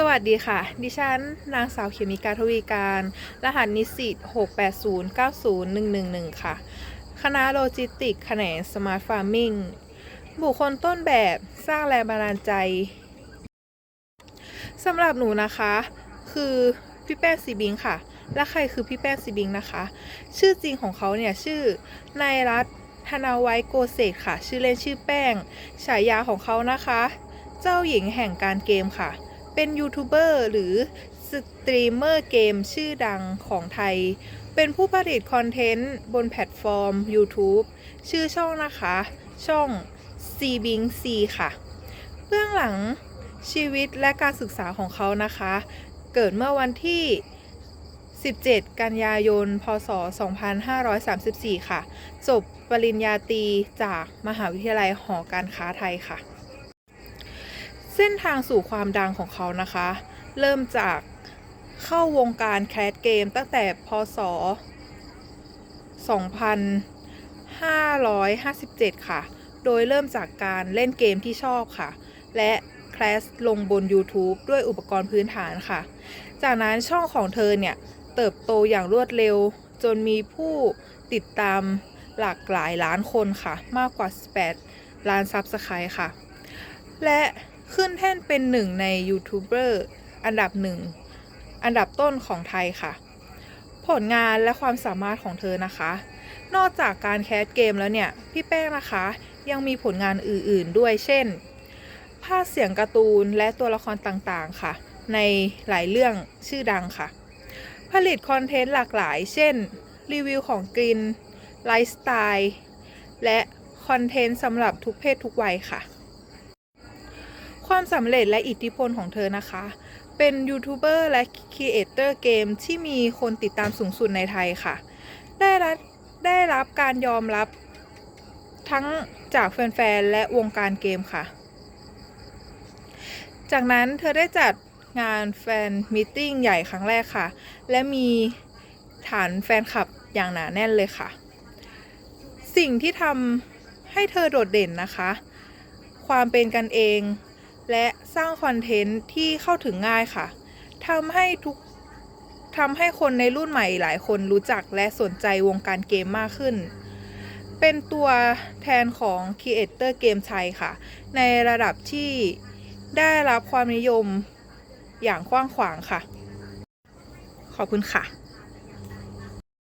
สวัสดีค่ะ ดิฉัน นางสาวเขมิกาทวีการ รหัสนิสิต680901111 ค่ะ คณะโลจิสติก แขนงสมาร์ทฟาร์มิง บุคคลต้นแบบสร้างแรงบันดาลใจ สำหรับหนูนะคะ คือพี่แป้งซีบิงค่ะ และใครคือพี่แป้งซีบิงนะคะ ชื่อจริงของเขาเนี่ยชื่อนายรัตน์ธนาไว้โกเศษค่ะ ชื่อเล่นชื่อแป้ง ฉายาของเขานะคะ เจ้าหญิงแห่งการเกมค่ะ เป็นยูทูบเบอร์หรือสตรีมเมอร์เกมชื่อดังของไทย เป็นผู้ผลิตคอนเทนต์บนแพลตฟอร์ม YouTube ชื่อช่องนะคะ ช่อง c b i n g C ค่ะ เบื้องหลังชีวิตและการศึกษาของเขานะคะ เกิดเมื่อวันที่ 17 กันยายน พศ 2534 ค่ะ จบปริญญาตรีจากมหาวิทยาลัยหอการค้าไทยค่ะ เส้นทางสู่ความดังของเขานะคะ เริ่มจากเข้าวงการแคสเกมตั้งแต่พศ 2557 ค่ะ โดยเริ่มจากการเล่นเกมที่ชอบค่ะ และแคสลงบน YouTube ด้วยอุปกรณ์พื้นฐานค่ะ จากนั้นช่องของเธอเนี่ย เติบโตอย่างรวดเร็ว จนมีผู้ติดตามหลากหลายล้านคนค่ะ มากกว่า 18 ล้านซับสไครต์ค่ะ และ ขึ้นแท่นเป็นหนึ่งในยูทูบเบอร์อันดับหนึ่งอันดับต้นของไทยค่ะ ผลงานและความสามารถของเธอนะคะ นอกจากการแคสเกมแล้วเนี่ย พี่แป้งนะคะ ยังมีผลงานอื่นๆด้วยเช่นภาคเสียงการ์ตูนและตัวละครต่างๆค่ะ ในหลายเรื่องชื่อดังค่ะ ผลิตคอนเทนต์หลากหลาย เช่น รีวิวของกินไลฟ์สไตล์ และคอนเทนต์สำหรับทุกเพศทุกวัยค่ะ ความสำเร็จและอิทธิพลของเธอนะคะ เป็นยูทูบเบอร์และครีเอเตอร์เกมที่มีคนติดตามสูงสุดในไทยค่ะ ได้รับได้รับการยอมรับทั้งจากแฟนๆ และวงการเกมค่ะ จากนั้นเธอได้จัดงานแฟนมิทติ้งใหญ่ครั้งแรกค่ะ และมีฐานแฟนคลับอย่างหนาแน่นเลยค่ะ สิ่งที่ทำให้เธอโดดเด่นนะคะ ความเป็นกันเอง และสร้างคอนเทนต์ที่เข้าถึงง่ายค่ะทำให้ทุกทำให้คนในรุ่นใหม่หลายคนรู้จักและสนใจวงการเกมมากขึ้น เป็นตัวแทนของครีเอเตอร์เกมไทยค่ะ ในระดับที่ได้รับความนิยมอย่างกว้างขวางค่ะ ขอบคุณค่ะ